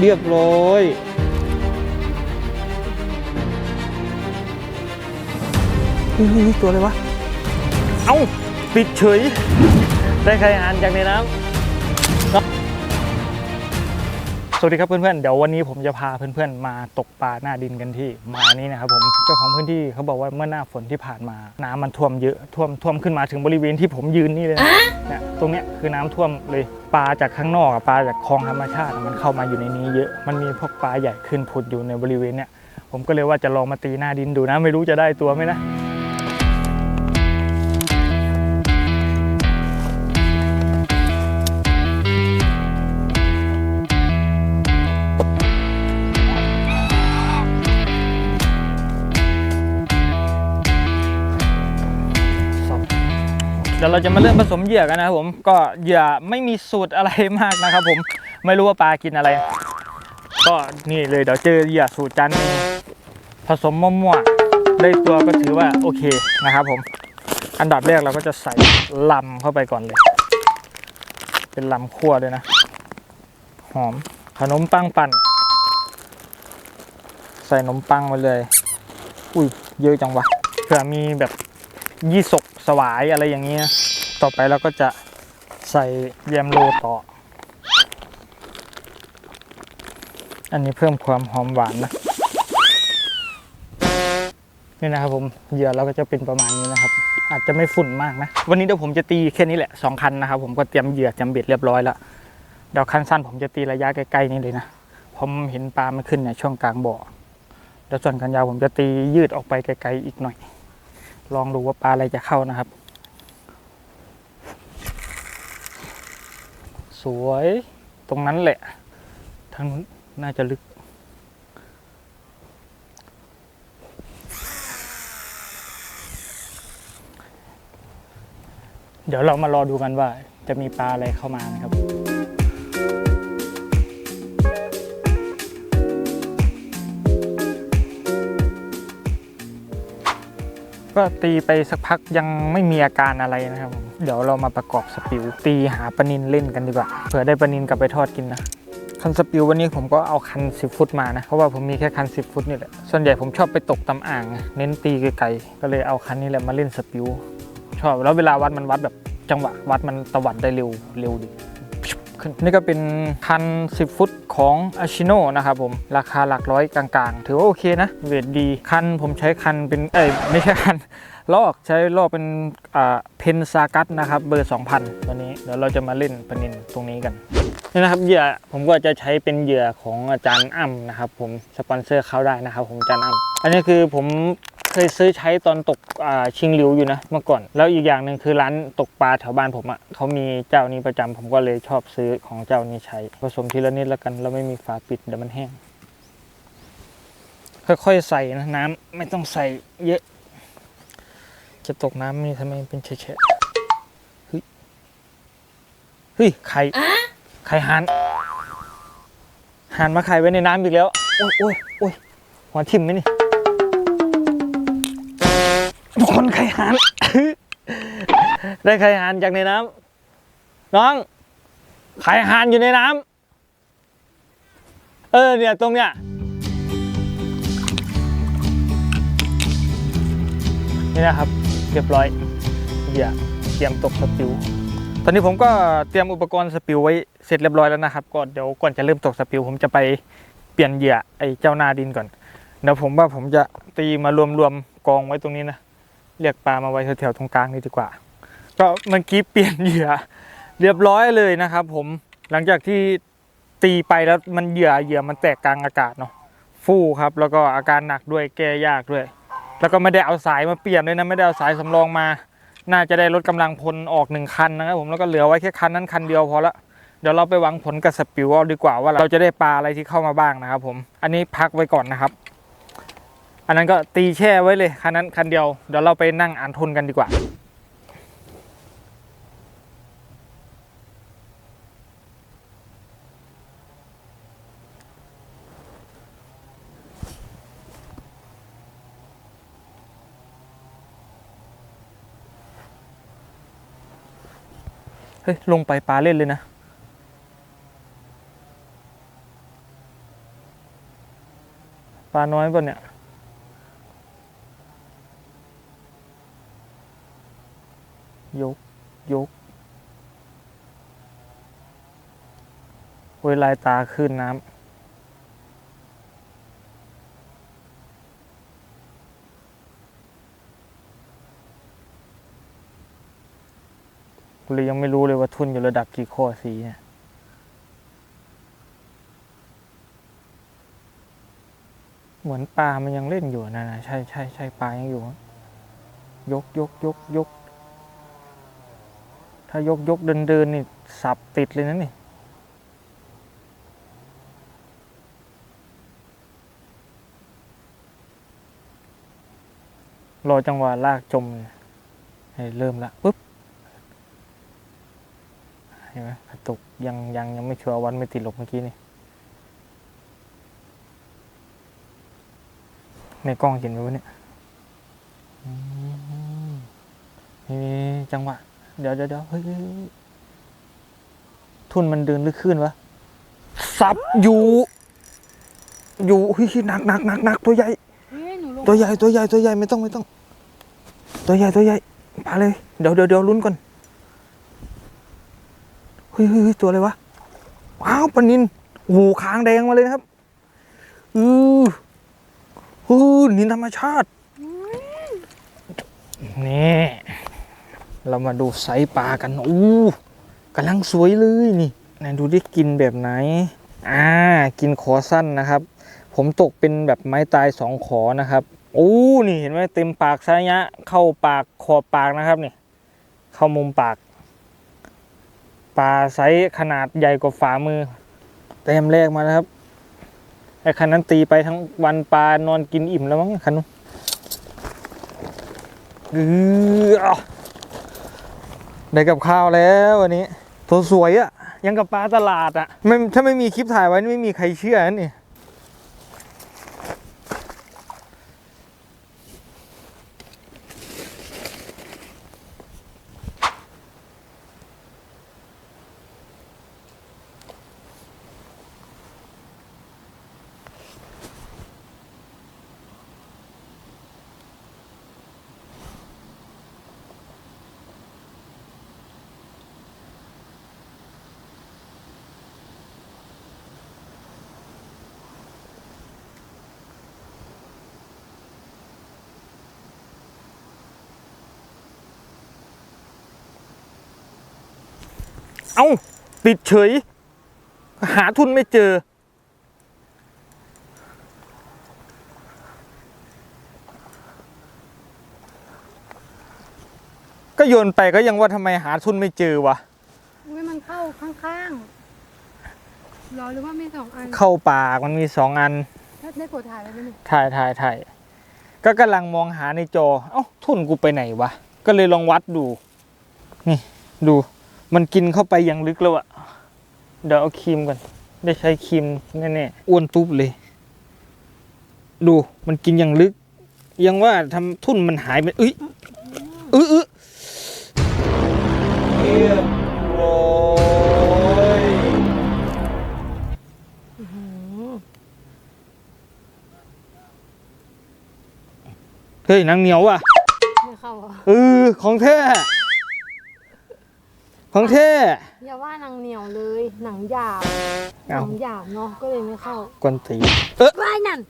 เรียบร้อยนี่ตัวอะไรวะ เอ้า ปิดเฉย ได้ใครอ่านจากในน้ำ สวัสดีครับเพื่อนๆ เดี๋ยววันนี้ผมจะพาเพื่อนๆ มาตกปลาหน้าดินกันที่มานี้นะครับผม เจ้าของพื้นที่เขาบอกว่าเมื่อหน้าฝนที่ผ่านมา น้ำมันท่วมเยอะท่วมท่วมขึ้นมาถึงบริเวณที่ผมยืนนี่เลยนะเนี่ยตรงเนี้ยคือน้ำท่วมเลยปลาจากข้างนอกอะปลาจากคลองธรรมชาติอะมันเข้ามาอยู่ในนี้เยอะ มันมีพวกปลาใหญ่ขึ้นผุดอยู่ในบริเวณเนี้ยผมก็เลยว่าจะลองมาตีหน้าดินดูนะ ไม่รู้จะได้ตัวไหมนะ เดี๋ยวเราจะมาเริ่มผสมเหยื่อกันนะครับผมก็เหยื่อไม่มีสูตรอะไรมากนะครับ ผมไม่รู้ว่าปลากินอะไร ก็นี่เลยเดี๋ยวเจอเหยื่อสูตรจันผสมมั่วๆได้ตัวก็ถือว่าโอเคนะครับ ผม อันดับแรกเราก็จะใส่ลำเข้าไปก่อนเลย เป็นลำคั่วด้วยนะ หอมขนมปังปั่น ใส่ขนมปังมาเลย อุ้ยเยอะจังวะเผื่อมีแบบยี่สกส วายอะไรอย่างเงี้ยต่อไปเราก็จะใส่แยมโลต่อ อันนี้เพิ่มความหอมหวานนะนี่นะครับผมเหยื่อเราก็จะเป็นประมาณนี้นะครับ อาจจะไม่ฝุ่นมากนะ วันนี้เดี๋ยวผมจะตีแค่นี้แหละสองคันนะครับผมก็เตรียมเหยื่อเตรียมเบ็ดเรียบร้อยแล้วเดี๋ยวคันสั้นผมจะตีระยะใกล้ๆนี่เลยนะผมเห็นปลามันขึ้นในช่วงกลางบ่อแล้วส่วนคันยาวผมจะตียืดออกไปไกลๆอีกหน่อย ลองดูว่าปลาอะไรจะเข้านะครับ สวยตรงนั้นแหละทางน่าจะลึก เดี๋ยวเรามารอดูกันว่าจะมีปลาอะไรเข้ามานะครับ ก็ตีไปสักพักยังไม่มีอาการอะไรนะครับเดี๋ยวเรามาประกอบสปิวตีหาปนินเล่นกันดีกว่าเผื่อได้ปนินกลับไปทอดกินนะคันสปิววันนี้ผมก็เอาคัน 10 ฟุตมานะ เพราะว่าผมมีแค่คัน 10 ฟุตนี่แหละ ส่วนใหญ่ผมชอบไปตกตำอ่าง เน้นตีไกลๆก็เลยเอาคันนี้แหละมาเล่นสปิวชอบแล้วเวลาวัดมันวัดแบบจังหวะวัดมันตวัดได้เร็วเร็วดี นนี่ก็เป็นคัน 10 ฟุตของอาชิโนนะครับผม ราคาหลักร้อยกลางๆ ถือว่าโอเคนะ เวทดี คันผมใช้คันเป็น เอ้ยไม่ใช่คัน ลอกใช้ลอกเป็นเพนซากัสนะครับเบอร์ 2,000 ตัวนี้เดี๋ยวเราจะมาเล่นปนินตรงนี้กันนี่นะครับเหยื่อผมก็จะใช้เป็นเหยื่อของอาจารย์อ้ำนะครับ ผมสปอนเซอร์เขาได้นะครับ ผมอาจารย์อ้ำอันนี้คือผมเคยซื้อใช้ตอนตกชิงหลิวอยู่นะเมื่อก่อน แล้วอีกอย่างหนึ่งคือร้านตกปลาแถวบ้านผมอะเขามีเจ้านี้ประจำผมก็เลยชอบซื้อของเจ้านี้ใช้ ผสมทีละนิดล้วกันแล้วไม่มีฝาปิดเดี๋ยวมันแห้งค่อยๆใส่นะน้ำไม่ต้องใส่เยอะ จะตกน้ำนี่ทำไมเป็นแฉะๆเฮ้ย เฮ้ย ไข่ ไข่หันหันมาไข่ไว้ในน้ำอีกแล้ว โอ้ยโอ้ยโอ้ยหัวทิ่มไหมนี่ทุกคนไข่หันได้ไข่หันจากในน้ำน้อง ไข่หันอยู่ในน้ำเออเนี่ยตรงเนี้ยนี่นะครับ เรียบร้อยเหยื่อเตรียมตกสปิว ตอนนี้ผมก็เตรียมอุปกรณ์สปิวไว้เสร็จเรียบร้อยแล้วนะครับก็เดี๋ยวก่อนจะเริ่มตกสปิว ผมจะไปเปลี่ยนเหยื่อไอ้เจ้าหน้าดินก่อนเดี๋ยวผมว่าผมจะตีมารวมๆกองไว้ตรงนี้นะเรียกปลามาไว้แถวๆตรงกลางนี่ดีกว่า ก็เมื่อกี้เปลี่ยนเหยื่อเรียบร้อยเลยนะครับ ผมหลังจากที่ตีไปแล้วมันเหยื่อเหยื่อมันแตกกลางอากาศเนาะฟู่ครับ แล้วก็อาการหนักด้วยแก้ยากด้วย แล้วก็ไม่ได้เอาสายมาเปลี่ยนด้วยนะไม่ได้เอาสายสำรองมา น่าจะได้ลดกำลังพลออกหนึ่งคันนะครับผมแล้วก็เหลือไว้แค่คันนั้นคันเดียวพอละเดี๋ยวเราไปหวังผลกับสปิวเอาดีกว่าว่าเราจะได้ปลาอะไรที่เข้ามาบ้างนะครับผมอันนี้พักไว้ก่อนนะครับ อันนั้นก็ตีแช่ไว้เลยคันนั้นคันเดียวเดี๋ยวเราไปนั่งอ่านทุนกันดีกว่า ฮ้ย ลงไปปลาเล่นเลยนะ ปลาน้อยป่ะเนี่ย ยก ยกเวลาตาขึ้นน้ำ เลยยังไม่รู้เลยว่าทุนอยู่ระดับกี่ข้อสีเนี่ยเหมือนปลามันยังเล่นอยู่นะนะใช่ใช่ใช่ปลายังอยู่ ยกยกยกยก ถ้ายกยกเดินเดินนี่สับติดเลยนะนี่รอจังหวะลากจมให้เริ่มละปุ๊บ เห็นไหมกระตุกยังยังยังไม่ชัวร์วันไม่ติดหลบเมื่อกี้นี่ในกล้องเห็นไหมวะเนี่ยอืมนี่จังหวะ เดี๋ยวเดี๋ยวเดี๋ยวเฮ้ยเฮ้ยเฮ้ยทุนมันเดินหรือขึ้นวะสับอยู่ อยู่เฮ้ยหนักหนักหนักหนักตัวใหญ่เฮ้ยหนูลงตัวใหญ่ตัวใหญ่ตัวใหญ่ไม่ต้องไม่ต้อง ตัวใหญ่ตัวใหญ่พาเลย เดี๋ยวเดี๋ยวเดี๋ยวลุ้นก่อนเฮ้ยเฮ้ยตัวอะไรวะ ว้าวปนินโอ้โหคางแดงมาเลยนะครับ อือฮือนินธรรมชาติ นี่ เรามาดูไซส์ปลากัน อู้กำลังสวยเลยนี่ไหนดูได้กินแบบไหน อ่า กินขอสั้นนะครับ ผมตกเป็นแบบไม้ตายสองขอนะครับโอ้นี่เห็นไหมเต็มปากซะยะ เข้าปากขอบปากนะครับนี่ เข้ามุมปาก ปลาไซส์ขนาดใหญ่กว่าฝ่ามือ เต็มแรกมาแล้วครับไอ้คันนั้นตีไปทั้งวันปลานอนกินอิ่มแล้วมั้งคันนู้นเออเอาได้กับข้าวแล้ววันนี้ตัวสวยอะยังกับปลาตลาดอะไม่ถ้าไม่มีคลิปถ่ายไว้นี่ไม่มีใครเชื่อน เอ้าปิดเฉย หาทุนไม่เจอ ก็โยนไปก็ยังว่าทำไมหาทุนไม่เจอวะอุ้ยมันเข้าข้างๆรอหรือว่ามีสองอัน เข้าปากมันมีสองอันแล้วได้กดถ่ายแล้วไหมนี่ถ่ายถ่ายถ่ายก็กำลังมองหาในจอ เอ้า ทุนกูไปไหนวะ ก็เลยลองวัดดู นี่ ดู มันกินเข้าไปอย่างลึกแล้วอะเดี๋ยวเอาครีมก่อน ได้ใช้ครีมแน่ๆอ้วนตุ๊บเลย ดูมันกินอย่างลึก ยังว่าทำทุ่นมันหายไปเอ้ยเอ้ยเอ้ยเรียบร้อยอื้อหือเฮ้ยนางเหนียวว่ะ ไม่เข้าเหรอ เออของแท้ ของแท้อย่าว่าหนังเหนียวเลยหนังหยาบหเอ้านังหยาบเนาะก็เลยไม่เข้ากวนตีเออว้ายนั่น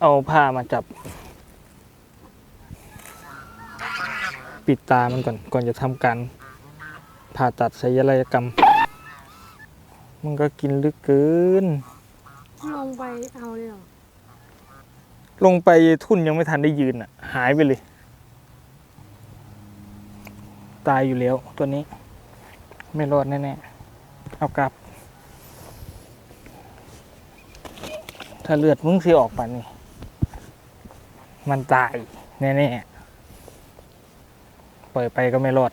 เอาผ้ามาจับ ปิดตามันก่อนก่อนจะทำการผ่าตัดศัลยกรรม มันก็กินลึกเกิน ลงไปเอาเลยเหรอลงไปทุ่นยังไม่ทันได้ยืนอะ หายไปเลย ตายอยู่แล้ว ตัวนี้ ไม่รอดแน่ๆเอากลับ ถ้าเลือดมึงสีออกป่านนี้ มันตายแน่ๆปล่อยไปก็ไม่รอด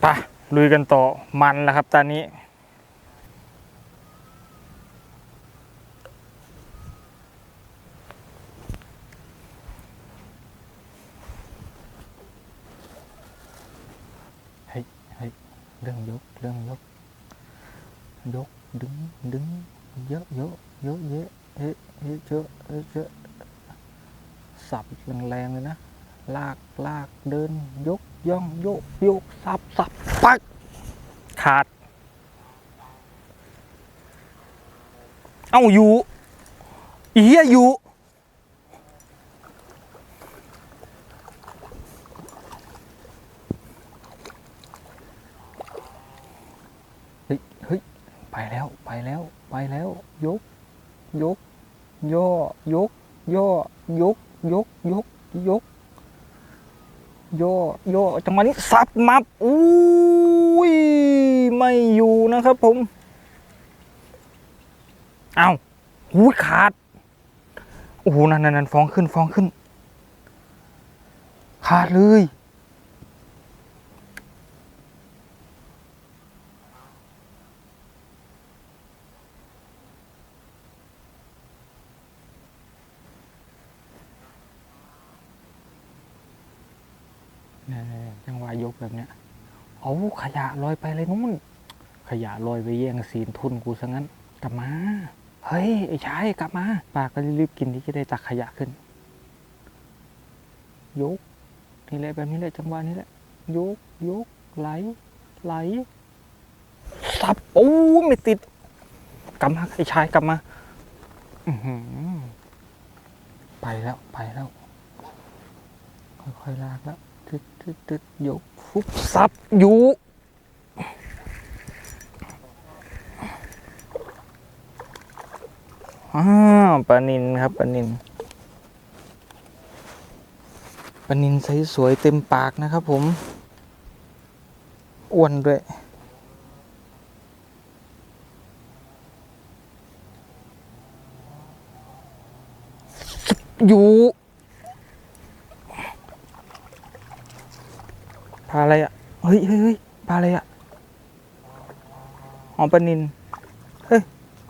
ไปะลุยกันต่อมันแล้วครับตอนนี้ เฮ้ย เรื่องยก ยกดึงดึงเยอะเยอะเยอะเยอะเฮ้ยเฮ้ยเยอะเฮ้ยเยอะสับแรงๆเลยนะ ลากลากเดิน ยกย่องโยกโยกสับสับปักขาด เอ้าอยู่อีเหี้ยอยู่ เฮ้ย เฮ้ย ไปแล้ว ไปแล้ว ไปแล้ว ยก ยก ย่อ ยก ย่อ ยก ยก ยก ยก ย่อ ย่อจังหวะนี้สับมับอุ้ย ไม่อยู่นะครับผม เอาหูขาด โอ้โห นั่นนั่นนั่นฟองขึ้นฟองขึ้น ขาดเลย จังหวะยกแบบเนี้ยเอาขยะลอยไปเลยนู้นขยะลอยไปแย่งซีนทุนกูซะงั้น กลับมา เฮ้ย ไอ้ชายกลับมาปากก็รีบกินที่จะได้ตักขยะขึ้น ยก นี่แหละแบบนี้แหละจังหวะนี้แหละ ยก ยก ไหล ไหล สับโอ้ไม่ติด กลับมาไอ้ชายกลับมา อืไปแล้ว ไปแล้ว ค่อยๆลากแล้ว ตึดตึดตึดยกฟุบซับอยู่อ้าวปลานินครับปลานินปลานินใสสวยเต็มปากนะครับผมอ้วนด้วยอยู่ปลาอะไรอะเฮ้ยเฮ้ยเฮ้ยปลาอะไรอะหอ๋อปลานินเฮ้ย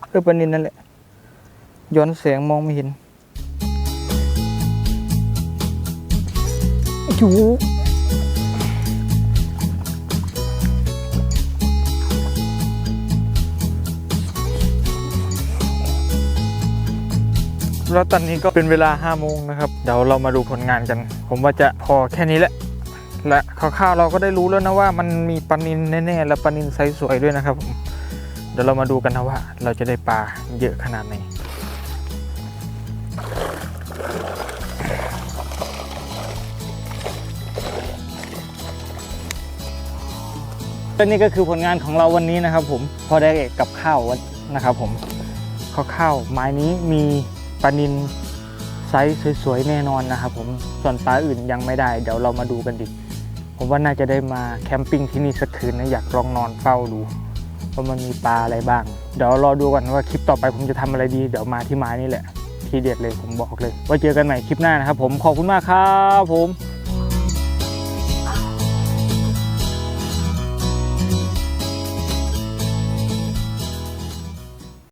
เออปลานินนั่นแหละ ย้อนแสงมองไม่เห็นอยู่แล้วตอนนี้ก็เป็นเวลา5โมงนะครับ เดี๋ยวเรามาดูผลงานกัน ผมว่าจะพอแค่นี้แหละ และคร่าวๆเราก็ได้รู้แล้วนะว่ามันมีปลานินแน่ๆและปลานินไซส์สวยด้วยนะครับผมเดี๋ยวเรามาดูกันนะว่า เราจะได้ปลาเยอะขนาดไหนและนี่ก็คือผลงานของเราวันนี้นะครับ ผมพอได้กับข้าวนะครับผมคร่าวๆไม้นี้มีปลานินไซส์สวยๆแน่นอนนะครับผมส่วนปลาอื่นยังไม่ได้ เดี๋ยวเรามาดูกันดิ ผมว่าน่าจะได้มาแคมปิ้งที่นี่สักคืนนะอยากลองนอนเฝ้าดูว่ามันมีปลาอะไรบ้าง เดี๋ยวรอดูกันว่าคลิปต่อไปผมจะทำอะไรดี เดี๋ยวมาที่ไม้นี่แหละ ทีเด็ดเลยผมบอกเลย ว่าเจอกันใหม่คลิปหน้านะครับผมขอบคุณมากครับผม